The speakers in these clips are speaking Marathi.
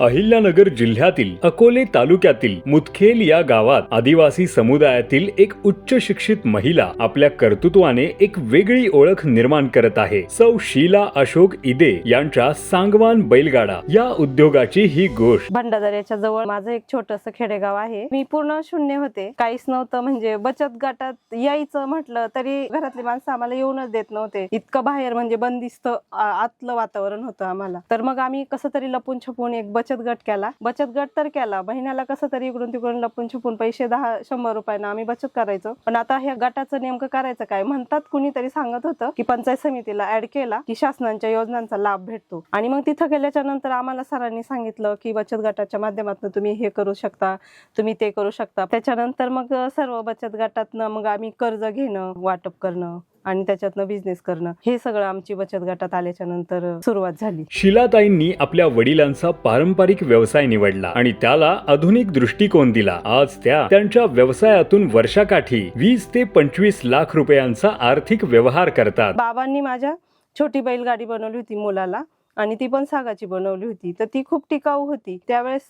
अहिल्यानगर जिल्ह्यातील अकोले तालुक्यातील मुदखेल या गावात आदिवासी समुदायातील एक उच्च शिक्षित महिला आपल्या कर्तृत्वाने एक वेगळी ओळख निर्माण करत आहे. सौ शीला अशोक इदे यांच्या सांगवान बैलगाडा या उद्योगाची ही गोष्ट. भंडारदऱ्याच्या जवळ माझं एक छोटस खेडेगाव आहे. मी पूर्ण शून्य होते. काहीच नव्हतं म्हणजे बचत गटात यायचं म्हटलं तरी घरातली माणसं आम्हाला येऊनच देत नव्हते. इतकं बाहेर म्हणजे बंदिस्त आतलं वातावरण होतं आम्हाला. तर मग आम्ही कसं तरी लपून छपून एक बचत बचत गट केला. बचत गट तर केला. महिन्याला कसं तरी इकडून तिकडून लपून छुपून पैसे दहा शंभर रुपयानं आम्ही बचत करायचो. पण आता ह्या गटाचं नेमकं करायचं काय? म्हणतात कुणीतरी सांगत होतं की पंचायत समितीला ऍड केला की शासनाच्या योजनांचा लाभ भेटतो. आणि मग तिथं गेल्याच्यानंतर आम्हाला सरांनी सांगितलं की बचत गटाच्या माध्यमातून तुम्ही हे करू शकता तुम्ही ते करू शकता. त्याच्यानंतर मग सर्व बचत गटातनं मग आम्ही कर्ज घेणं वाटप करणं आणि त्याच्यातनं बिझनेस करणं. हे सगळं आमची बचत गटात आल्याच्यानंतर सुरुवात झाली. शिलाताईंनी आपल्या वडिलांचा पारंपरिक व्यवसाय निवडला आणि त्याला आधुनिक दृष्टिकोन दिला. आज त्या त्यांच्या व्यवसायातून वर्षाकाठी वीस ते पंचवीस लाख रुपयांचा आर्थिक व्यवहार करतात. बाबांनी माझ्या छोटी बैलगाडी बनवली होती मुलाला. आणि ती पण सागाची बनवली होती. तर ती खूप टिकाऊ होती. त्यावेळेस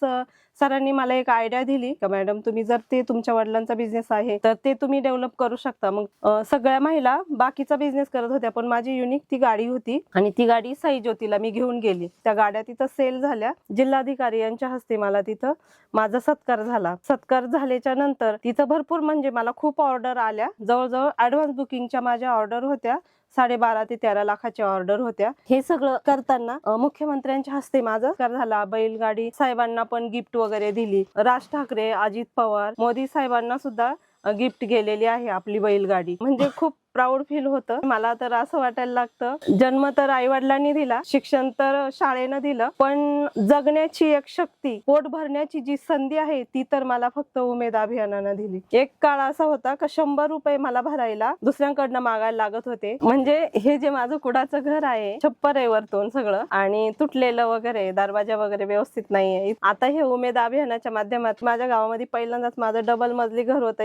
सरांनी मला एक आयडिया दिली का मॅडम तुम्ही जर ते तुमच्या वडिलांचा बिझनेस आहे तर ते तुम्ही डेव्हलप करू शकता. मग सगळ्या महिला बाकीचा बिझनेस करत होत्या पण माझी युनिक ती गाडी होती आणि ती गाडी साई ज्योतीला मी घेऊन गेली. त्या गाड्या तिथं सेल झाल्या. जिल्हाधिकारी यांच्या हस्ते मला तिथं माझा सत्कार झाला. सत्कार झाल्याच्यानंतर तिथं भरपूर म्हणजे मला खूप ऑर्डर आल्या. जवळजवळ ऍडव्हान्स बुकिंगच्या माझ्या ऑर्डर होत्या. साडेबारा ते तेरा लाखाच्या ऑर्डर होत्या. हे सगळं करताना मुख्यमंत्र्यांच्या हस्ते माझा झाला. बैलगाडी साहेबांना पण गिफ्ट वगैरे दिली. राज ठाकरे अजित पवार मोदी साहेबांना सुद्धा गिफ्ट गेलेली आहे आपली बैलगाडी. म्हणजे खूप प्राऊड फील होतं. मला तर असं वाटायला लागतं. जन्म तर आई वडिलांनी दिला शिक्षण तर शाळेनं दिलं पण जगण्याची एक शक्ती पोट भरण्याची जी संधी आहे ती तर मला फक्त उमेद अभियानानं दिली. एक काळ असा होता का शंभर रुपये मला भरायला दुसऱ्यांकडनं मागायला लागत होते. म्हणजे हे जे माझं कुडाचं घर आहे छप्पर आहे वरतून सगळं आणि तुटलेलं वगैरे दरवाजा वगैरे व्यवस्थित नाहीये. आता हे उमेद अभियानाच्या माध्यमात माझ्या गावामध्ये पहिल्यांदाच माझं डबल मजली घर होत